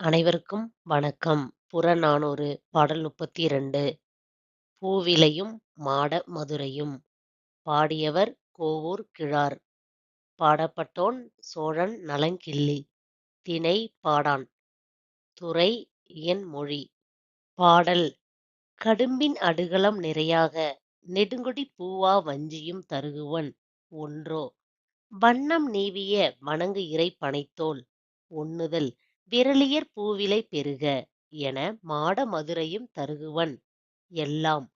அனைவருக்கும் வணக்கம். புறநானூறு பாடல் முப்பத்தி இரண்டு. பூவிலையும் மாட மதுரையும்! பாடியவர் கோவூர் கிழார். பாடப்பட்டோன் சோழன் நலங்கிள்ளி. தினை பாடான் துறை: இயன்மொழி. பாடல் கடும்பின் அடுகளம் நிறையாக நெடுங்குடி பூவா வஞ்சியும் தருகுவன் ஒன்றோ? வண்ணம் நீவிய வணங்கு இறை பனைத்தோல் ஒண்ணுதல் விறலியர் பூவிலை பெறுக! என மாட மதுரையும் தருகுவன் எல்லாம்.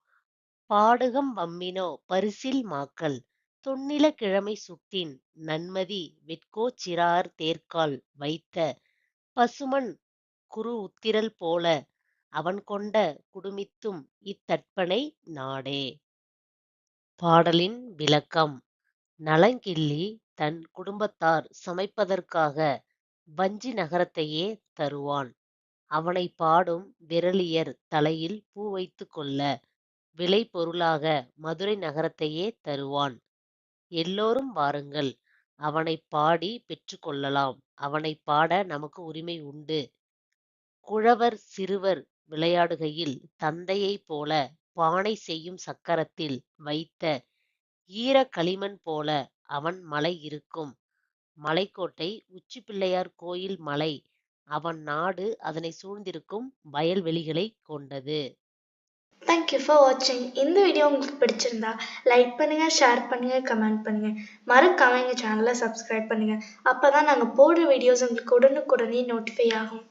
பாடுகம் வம்மினோ பரிசில் மாக்கள் தொன்னில கிழமை சுட்டின் நன்மதி வெட்கோ சிறார் தேர்க்கால் வைத்த பசுமன் குருஉத்திரல் போல அவன்கொண்ட குடுமித்தும் இத் தட்பனை நாடே. பாடலின் விளக்கம் நலங்கிள்ளி தன் குடும்பத்தார் சமைப்பதற்காக வஞ்சி நகரத்தையே தருவான். அவனைப் பாடும் விறலியர் தலையில் பூ வைத்து கொள்ள விளைபொருளாக மதுரை நகரத்தையே தருவான். எல்லோரும் வாருங்கள் அவனைப் பாடிப் பெற்றுக் கொள்ளலாம். அவனைப் பாட நமக்கு உரிமை உண்டு. குழவர் சிறுவர் விளையாடுகையில் தந்தையைப் போல பானை செய்யும் சக்கரத்தில் வைத்த ஈர களிமண் போல அவன் மலை இருக்கும். மலைக்கோட்டை உச்சிப்பிள்ளையார் கோயில் மலை. அவன் நாடு அதனைச் சூழ்ந்திருக்கும் வயல்வெளிகளை கொண்டது. தேங்க் யூ ஃபார் வாட்சிங் இந்த வீடியோ உங்களுக்கு பிடிச்சிருந்தா லைக் பண்ணுங்க ஷேர் பண்ணுங்க கமெண்ட் பண்ணுங்க. மறக்காம எங்கள் சேனலை சப்ஸ்கிரைப் பண்ணுங்க. அப்பதான் நாங்க போடுற வீடியோஸ் உங்களுக்கு உடனுக்குடனே நோட்டிஃபை ஆகும்.